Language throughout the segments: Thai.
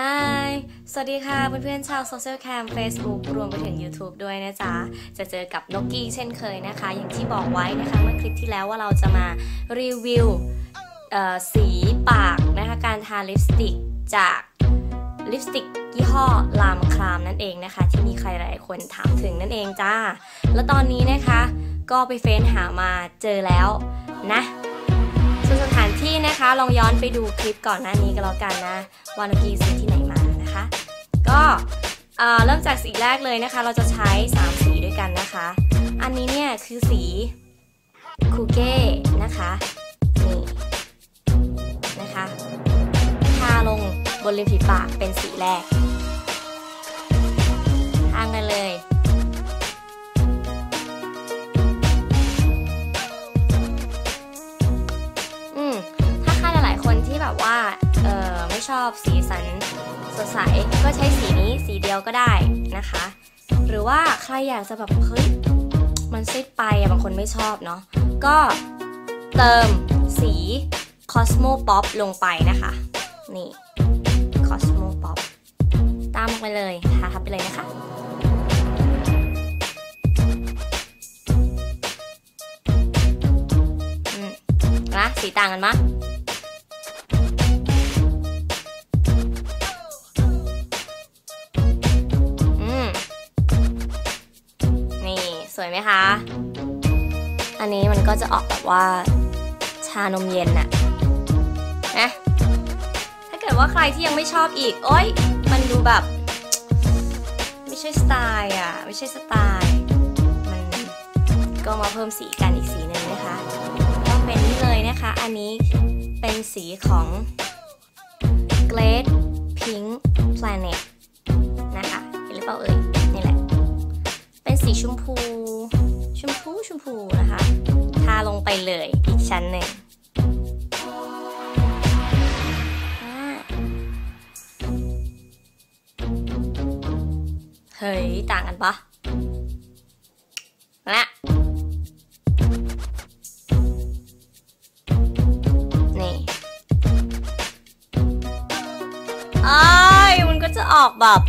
ฮายสวัสดีค่ะเพื่อนๆชาวโซเชียลแคม Facebook รวมไปถึง YouTube ด้วยนะจ๊ะ จะเจอกับนกกี้เช่นเคยนะคะ อย่างที่บอกไว้นะคะเมื่อคลิปที่แล้วว่าเราจะมารีวิวสีปากนะคะการทาลิปสติกจากลิปสติกยี่ห้อลามครามนั่นเองนะคะ ที่มีใครหลายคนถามถึงนั่นเองจ้า แล้วตอนนี้นะคะก็ไปเฟ้นหามาเจอแล้วนะ นะคะ ลองย้อนไปดูคลิปก่อนหน้านี้ก็แล้วกันนะวานกีซื้อที่ไหนมานะคะ ก็เอ่อเริ่มจากสีแรกเลยนะคะ เราจะใช้ 3 สีด้วยกันนะคะ อันนี้เนี่ยคือสีคูเก้นะคะนี่นะคะทาลงบนริมฝีปากเป็นสีแรก ว่าเออไม่ชอบสีสันสดใสก็ใช้สีนี้สีเดียวก็ได้นะคะ หรือว่าใครอยากจะแบบเฮ้ยมันซิดไปบางคนไม่ชอบเนาะก็เติมสี Cosmo Pop ลงไปนะคะ นี่ Cosmo Pop ตามลงไปเลยทาทับไปเลยนะคะอืมนะ สีต่างกันมะ สวยไหมคะ อันนี้มันก็จะออกแบบว่าชานมเย็นน่ะนะถ้าเกิดว่าใครที่ยังไม่ชอบอีก โอ๊ย มันดูแบบ ไม่ใช่สไตล์อะ ไม่ใช่สไตล์ มันก็มาเพิ่มสีกันอีกสีหนึ่งนะคะก็เป็นนี่เลยนะคะ อันนี้เป็นสีของ Glade Pink Planet นะคะเห็นหรือเปล่าเอ่ย ชมพู ชมพูชมพูนะคะทาลงไปเลยอีกชั้นหนึ่งเฮ้ย ต่างกันปะและนี่อ้ายมันก็จะออกแบบ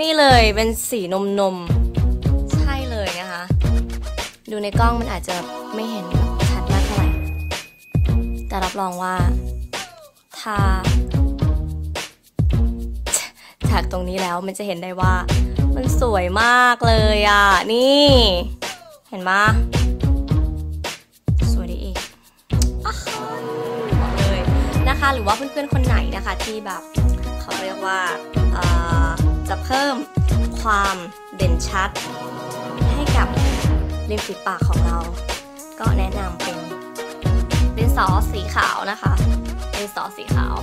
นี่เลยเป็นสีนมนม นะคะ ดูในกล้องมันอาจจะไม่เห็นชัดมากเท่าไหร่ แต่รับรองว่าถ้าจากตรงนี้แล้วมันจะเห็นได้ว่า มันสวยมากเลยอะ นี่ เห็นไหมสวยได้อีกบอกเลยนะคะ หรือว่าเพื่อนๆคนไหนนะคะที่แบบเขาเรียกว่าจะเพิ่มความเด่นชัด ให้กับริมฝีปากของเรา ก็แนะนำเป็นดินสอสีขาวนะคะดินสอสีขาว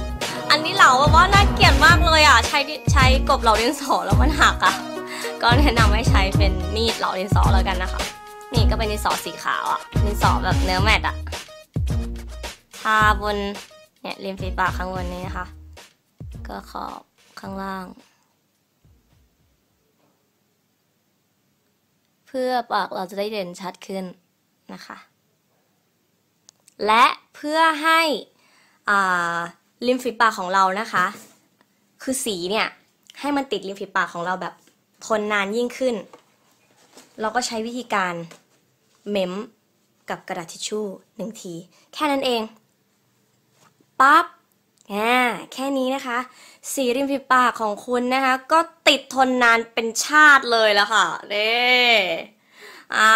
อันนี้เหลาแบบว่าน่าเกลียดมากเลยอะ ใช้ใช้กบเหลาดินสอแล้วมันหักอะ ก็แนะนำให้ใช้เป็นมีดเหลาดินสอแล้วกันนะคะ นี่ก็เป็นดินสอสีขาวอะ ดินสอแบบเนื้อแมตต์อะ ทาบนเนี่ยริมฝีปากข้างบนนี้นะคะ ก็ขอบข้างล่าง พื่อปากเราจะได้เด่นชัดขึ้นนะคะ และเพื่อให้ริมฝีปากของเรานะคะ คือสีเนี่ยให้มันติดริมฝีปากของเราแบบทนนานยิ่งขึ้น เราก็ใช้วิธีการเม้มกับกระดาษทิชชู่หนึ่งที แค่นั้นเองปั๊บ อ่าแค่นี้นะคะ สีริมฝีปากของคุณนะคะ ก็ติดทนนานเป็นชาติเลยแล้วค่ะเด้อ่า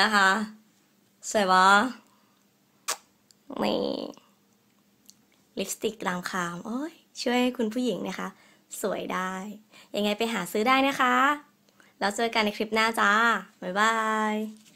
นะคะสวยปะนี่ลิปสติกรามคามโอ้ยช่วยให้คุณผู้หญิงนะคะ สวยได้ ยังไงไปหาซื้อได้นะคะ แล้วเจอกันในคลิปหน้าจ้า บ๊ายบาย